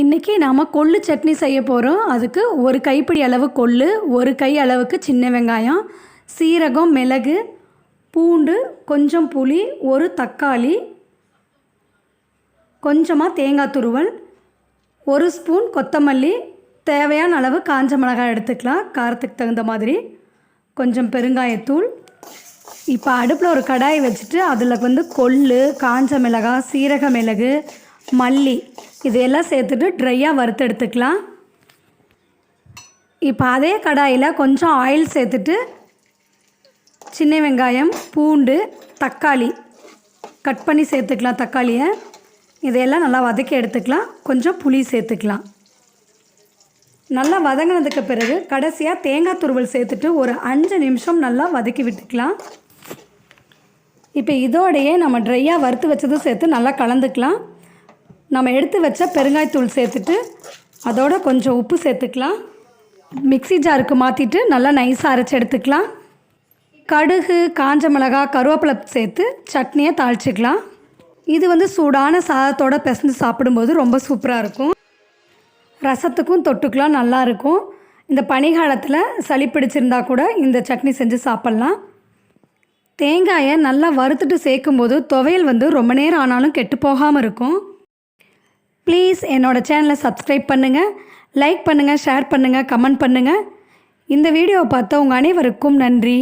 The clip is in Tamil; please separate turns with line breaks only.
இன்றைக்கி நாம் கொள்ளு சட்னி செய்ய போகிறோம் அதுக்கு ஒரு கைப்பிடி அளவு கொள்ளு ஒரு கை அளவுக்கு சின்ன வெங்காயம் சீரகம் மிளகு பூண்டு கொஞ்சம் புளி ஒரு தக்காளி கொஞ்சமாக தேங்காய் துருவல் ஒரு ஸ்பூன் கொத்தமல்லி தேவையான அளவு காஞ்ச மிளகாய் எடுத்துக்கலாம். காரத்துக்கு தகுந்த மாதிரி. கொஞ்சம் பெருங்காயத்தூள். இப்போ அடுப்பில் ஒரு கடாய் வச்சுட்டு அதில் வந்து கொள்ளு காஞ்ச மிளகாய் சீரக மிளகு மல்லி இதையெல்லாம் சேர்த்துட்டு ட்ரையாக வறுத்து எடுத்துக்கலாம். இப்போ அதே கடாயில் கொஞ்சம் ஆயில் சேர்த்துட்டு சின்ன வெங்காயம் பூண்டு தக்காளி கட் பண்ணி சேர்த்துக்கலாம் தக்காளியை. இதையெல்லாம் நல்லா வதக்கி எடுத்துக்கலாம். கொஞ்சம் புளி சேர்த்துக்கலாம். நல்லா வதங்கினதுக்கு பிறகு கடைசியாக தேங்காய் துருவல் சேர்த்துட்டு ஒரு அஞ்சு நிமிஷம் நல்லா வதக்கி விட்டுக்கலாம். இப்போ இதோடையே நம்ம ட்ரையாக வறுத்து வச்சதும் சேர்த்து நல்லா கலந்துக்கலாம். நம்ம எடுத்து வச்ச பெருங்காயத்தூள் சேர்த்துட்டு அதோட கொஞ்சம் உப்பு சேர்த்துக்கலாம். மிக்ஸி ஜாருக்கு மாற்றிட்டு நல்லா நைஸாக அரைச்சி எடுத்துக்கலாம். கடுகு காஞ்ச மிளகா கருவேப்பிலை சேர்த்து சட்னியை தாளிச்சிக்கலாம். இது வந்து சூடான சாதத்தோடு பிசைஞ்சு சாப்பிடும்போது ரொம்ப சூப்பராக இருக்கும். ரசத்துக்கும் தொட்டுக்கலாம் நல்லாயிருக்கும் இந்த பனிகாலத்தில் சளி பிடிச்சிருந்தா கூட இந்த சட்னி செஞ்சு சாப்பிட்லாம். தேங்காயை நல்லா வறுத்துட்டு சேர்க்கும்போது துவையல் வந்து ரொம்ப நேரம் ஆனாலும் கெட்டு போகாமல் இருக்கும். ப்ளீஸ் என்னோடய சேனலை சப்ஸ்கிரைப் பண்ணுங்கள் லைக் பண்ணுங்கள் ஷேர் பண்ணுங்கள் கமெண்ட் பண்ணுங்கள் இந்த வீடியோவை பார்த்த உங்கள் அனைவருக்கும் நன்றி.